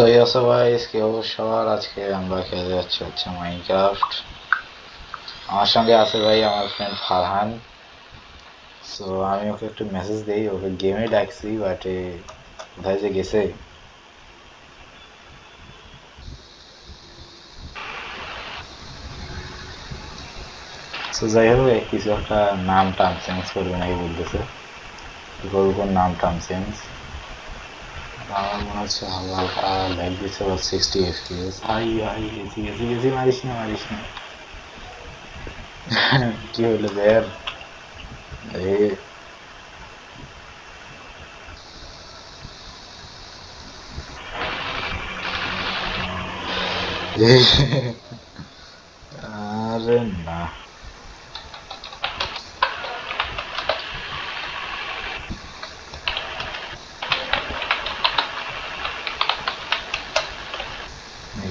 So ইয়েসো guys কি অবশ্য সবার আজকে আমরা খেলে যাচ্ছি হচ্ছে মাইনক্রাফট আমার সঙ্গে আছে ভাই আমার ফ্রেন্ড ফারহান সো আমি ওকে একটু মেসেজ দিই, ওকে গেমে ডাকছি বাট কোথায় যে গেছে? সো যাই হোক কিছু একটা নাম টাম চেঞ্জ করবে নাকি বলতেছে। করব নাম টাম চেঞ্জ আমার মনে হচ্ছে হালকা হালকা লাইক দিচ্ছে বা সিক্সটি এফপিএস হাই হাই গেছি গেছি গেছি মারিস না মারিস না কি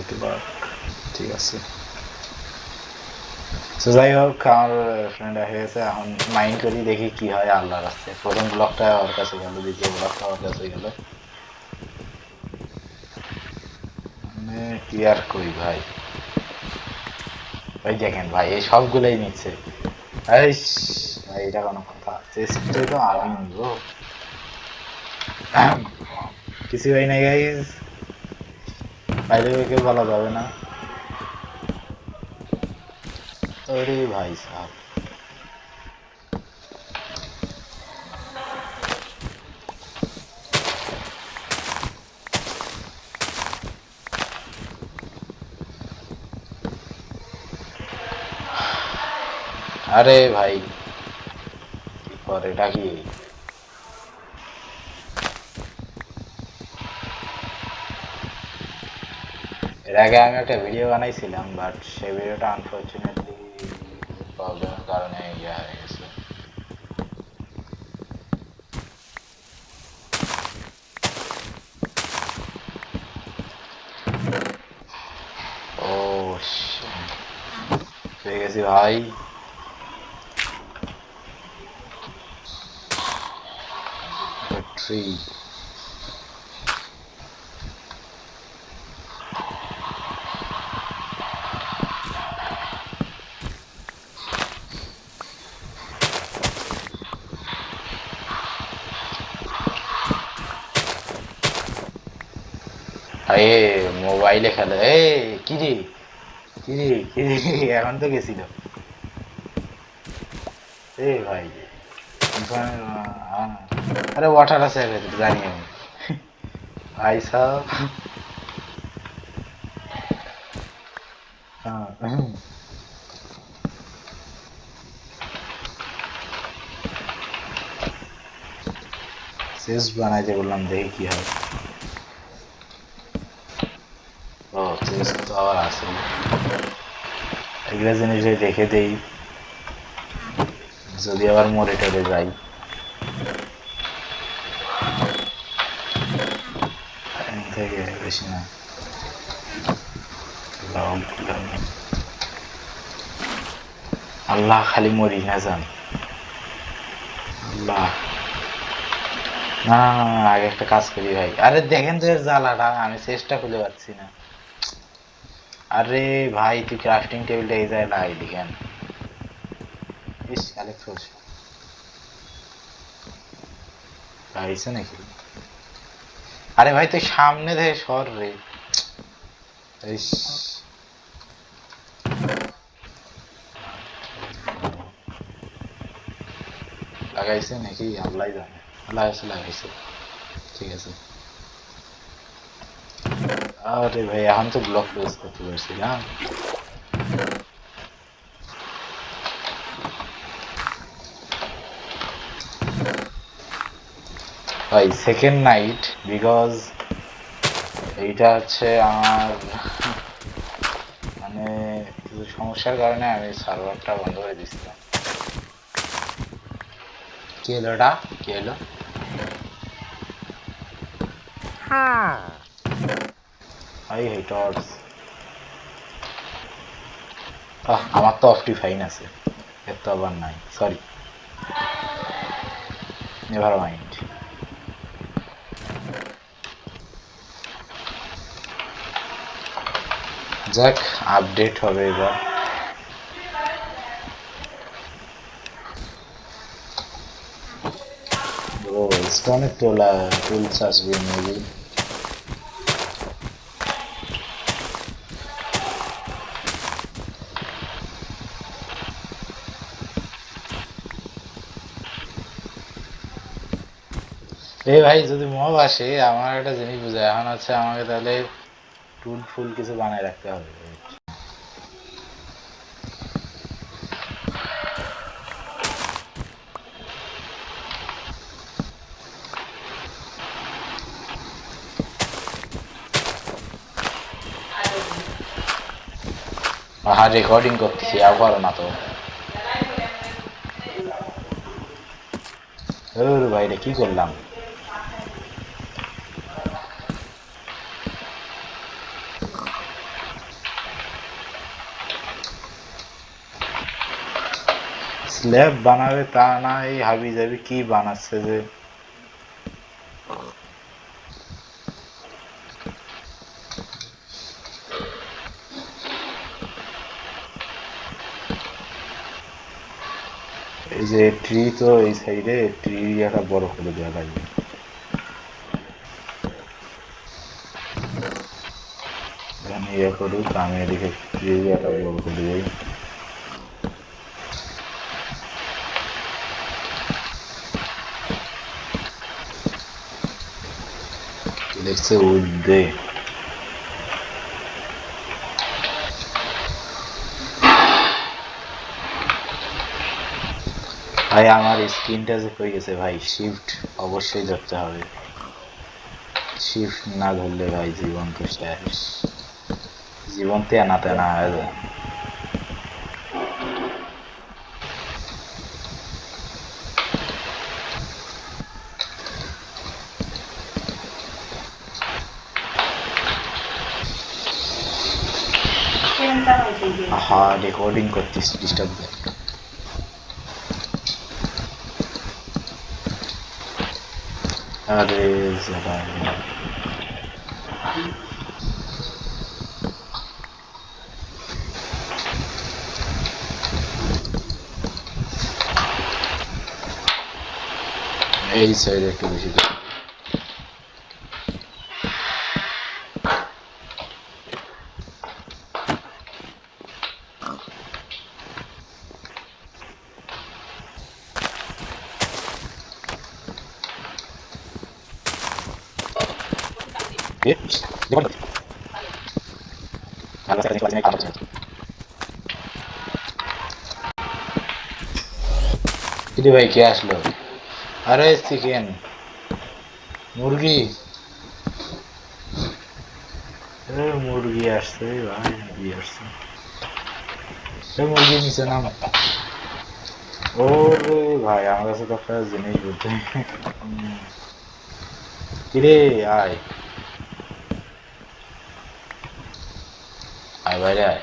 না নেটওয়ার্ক ঠিক আছে। তো যাই হোক আমার ফ্রেন্ড হয়ে গেছে এখন মাইন্ড করি দেখি কি হয় আল্লাহর রাস্তায় প্রথম ব্লকটা ওর কাছে গেল, দ্বিতীয় ব্লকটা ওর কাছে গেল। কি আর করি ভাই? ভাই দেখেন ভাই, এই সবগুলোই নিচ্ছে। ভাই, এটা কোনো কথা। চেষ্টা তো আমি কিছু হয় নাই গাইজ বাইরে থেকে বলা যাবে না। আরে ভাই সাহেব। আরে ভাই করে ডাকি? এর আগে আমি একটা ভিডিও বানাইছিলাম বাট সেই ভিডিওটা আনফরচুনেটলি প্রবলেমের কারণে ইয়ে হয়ে গেছে। ও পেয়ে গেছি ভাই। ট্রি আরে মোবাইলে খেলে। এ কি রে কি রে কি রে এখন তো গেছিল। ভাই আরে ওয়াটার আছে জানি আমি ভাই সাহ হ্যাঁ। শেষ বানাইতে বললাম, দেখি কি হয় ও তো আছে। এগুলো জিনিস রেখে দেই যদি আবার মরে টরে যাই। থেকে বেশি না। আল্লাহ খালি মরি না যান আল্লাহ। না না, আগে একটা কাজ করি ভাই। আরে দেখেন তো জ্বালাটা আমি চেষ্টা খুঁজে পাচ্ছি না। আরে ভাই, তুই ক্রাফটিং টেবিলটা এই যায় লাগাইলি কেন? ইস কালেক্ট করছে লাগাইছে নাকি? আরে ভাই, তুই সামনে থেকে সর রে। ইস। লাগাইছে নাকি? আল্লাহ জানে। লাগাইছে লাগাইছে। ঠিক আছে। আরে ভাই এখন তো ব্লক ক্লোজ করতে পারছি না ভাই সেকেন্ড নাইট বিকজ এইটা হচ্ছে আমার মানে কিছু সমস্যার কারণে আমি সার্ভারটা বন্ধ করে দিচ্ছিলাম কি এলো ওটা? কি এলো আই হেট অর্ডস আহ, আমার তো অফটি ফাইন আছে। এর আবার নাই। সরি নেভার মাইন্ড যাক আপডেট হবে এবার। ও স্টোনের তোলা টুলস আসবে মেবি এই ভাই, যদি মব আসে, আমার একটা জিনিস বুঝায় এখন হচ্ছে আমাকে তাহলে টুল ফুল কিছু বানায় রাখতে হবে। হ্যাঁ রেকর্ডিং করতেছি, আর করো না তো। ভাই বাইরে কি করলাম? স্ল্যাব বানাবে তা না, এই হাবি যাবি কি বানাচ্ছে যে? এই যে ট্রি তো এই সাইডে ট্রি একটা বড় করে দেওয়া লাগবে। ইয়ে করুক, আমি এদিকে ট্রি একটা বড় করে দিই। দেখছে উঠবে ভাই, আমার স্ক্রিনটা যে হয়ে গেছে ভাই? শিফট অবশ্যই ধরতে হবে। শিফট না ধরলে ভাই জীবন তো শেষ। জীবন তেনা তেনা হয়ে যায় আহা রেকর্ডিং করতিস ডিস্টার্ব দেয় আরে যাবা এই সাইডে একটু বেশি করে। ভাই কে আসলো আরে চিকেন মুরগি মুরগি আসছে ভাই মুরগি আসছে মুরগি নিচে নাম ওরে ভাই আমার কাছে তো একটা জিনিস বলতে কিরে আয় আয় বাইরে আয়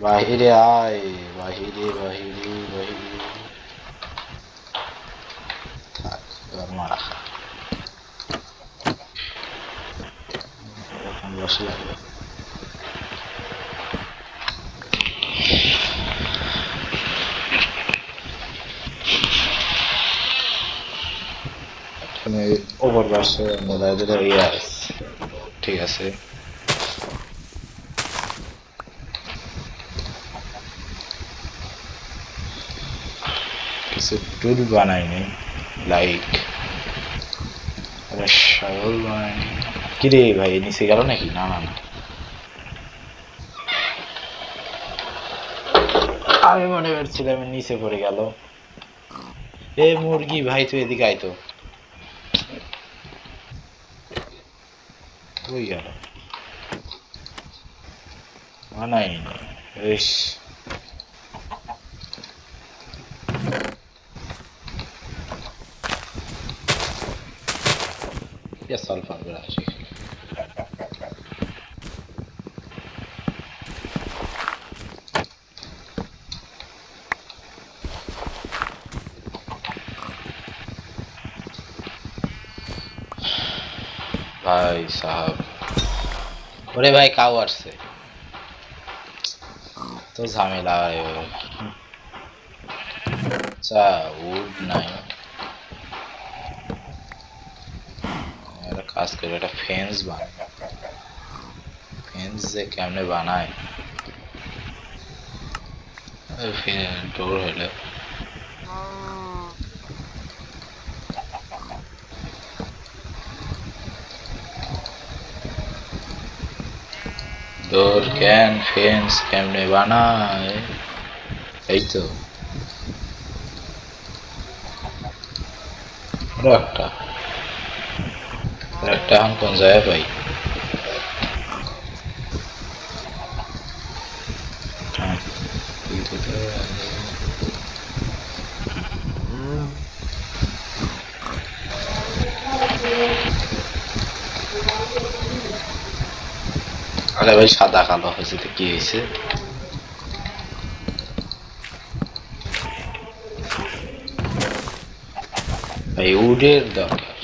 বাহিরে আয় বাহিরে বাহিরে বাহিরে থাক, এবার মারা বসে লাগবে ওভার বাসে আছে। ঠিক আছে। কিছু টুল বানাইনি লাইক শাবল বানাইনি কিরে ভাই নিচে গেল নাকি? না না না। আমি মনে করছিলাম নিচে পড়ে গেল। এ মুরগি ভাই তুই এদিকে আয় তো। কই গেল। বানাইনি বেশ या सल्फ़र राशि भाई साहब। अरे भाई कावर से। तो झामेला अच्छा वुड नहीं কাজ একটা ফেন্স বানায় ফেন্স যে কেমনে বানায় ডোর হলে ডোর ক্যান ফেন্স কেমনে বানায় এই তো একটা একটা এখন কোন জায়গায় পাই? আরে ভাই, সাদা কালো হয়েছে তো কি হয়েছে? ভাই, উডের দরকার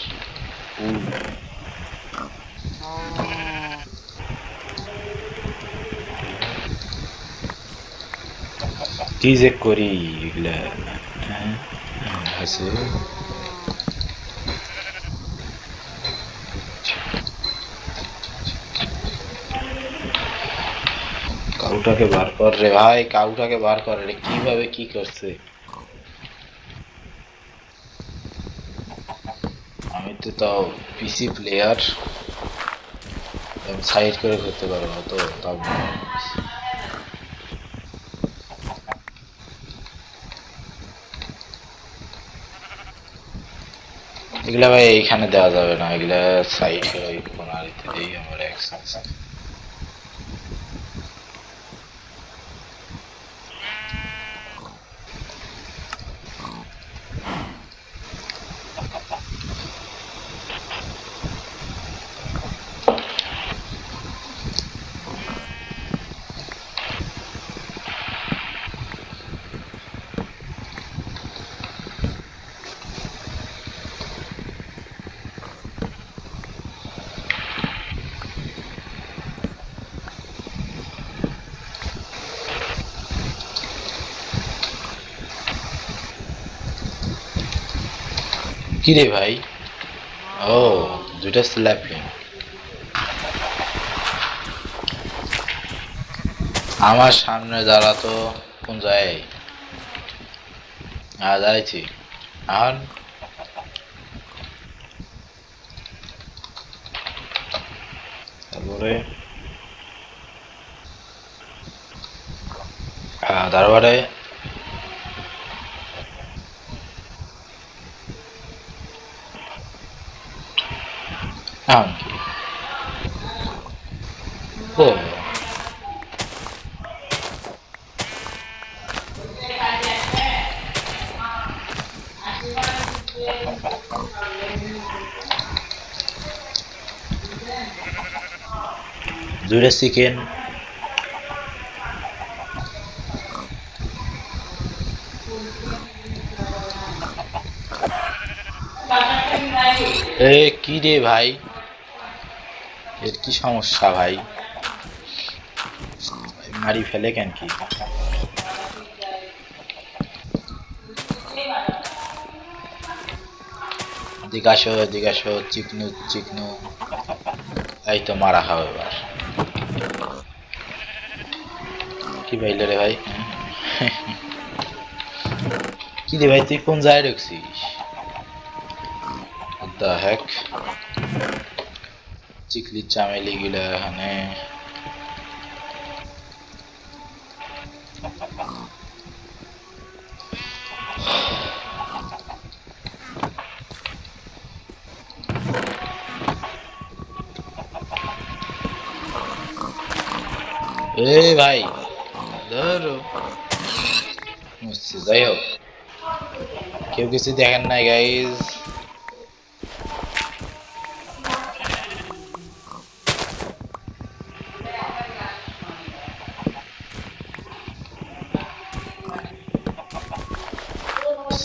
উড কি যে করি এগুলা আছে কাউটাকে বার কর রে ভাই কাউটাকে বার কর রে কীভাবে কি করছে? আমি তো তাও পিসি প্লেয়ার সাইড করে করতে পারব তো তাও এগুলা ভাই এইখানে দেওয়া যাবে না এগুলা সাইড কোনারিতে দিই আমার একসাথে। কি রে ভাই? ও, দুইটা স্ল্যাপিং আমার সামনে দাঁড়া তো, কোন যায় হ্যাঁ দাঁড়াইছি। আর? তারপরে? হ্যাঁ এখন ও দুইটা চিকেন এ কি রে ভাই এর কি সমস্যা ভাই? মারি ফেলে কেন কি? এদিকে আসো চিকনু চিকনু। এই তো মারা খাও এবার। কি ভাইলে রে ভাই? কি রে ভাই, তুই কোন জায়গায় ঢুকছিস? দ্য হেক চিকলি চামেলি গুলা এখানে এ ভাই ধরো বুঝছি, যাই হোক কেউ কিছু দেখেন নাই গাইজ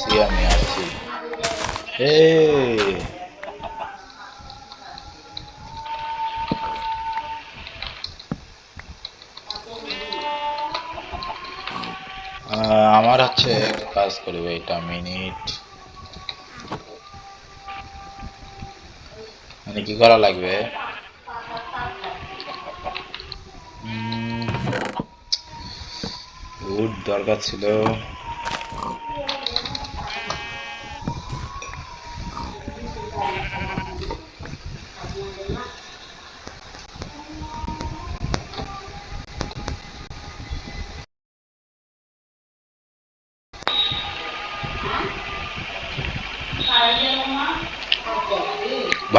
আসছি আমি আসছি হে আমার হচ্ছে কাজ করবে এটা মিনিট মানে কি করা লাগবে? উড দরকার ছিল।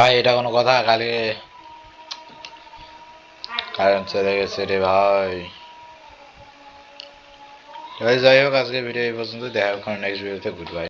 ভাই, এটা কোনো কথা কালকে কারেন্ট চলে গেছে রে ভাই। যাই হোক আজকে ভিডিও এই পর্যন্ত দেখা হোক নেক্সট ভিডিওতে গুড বাই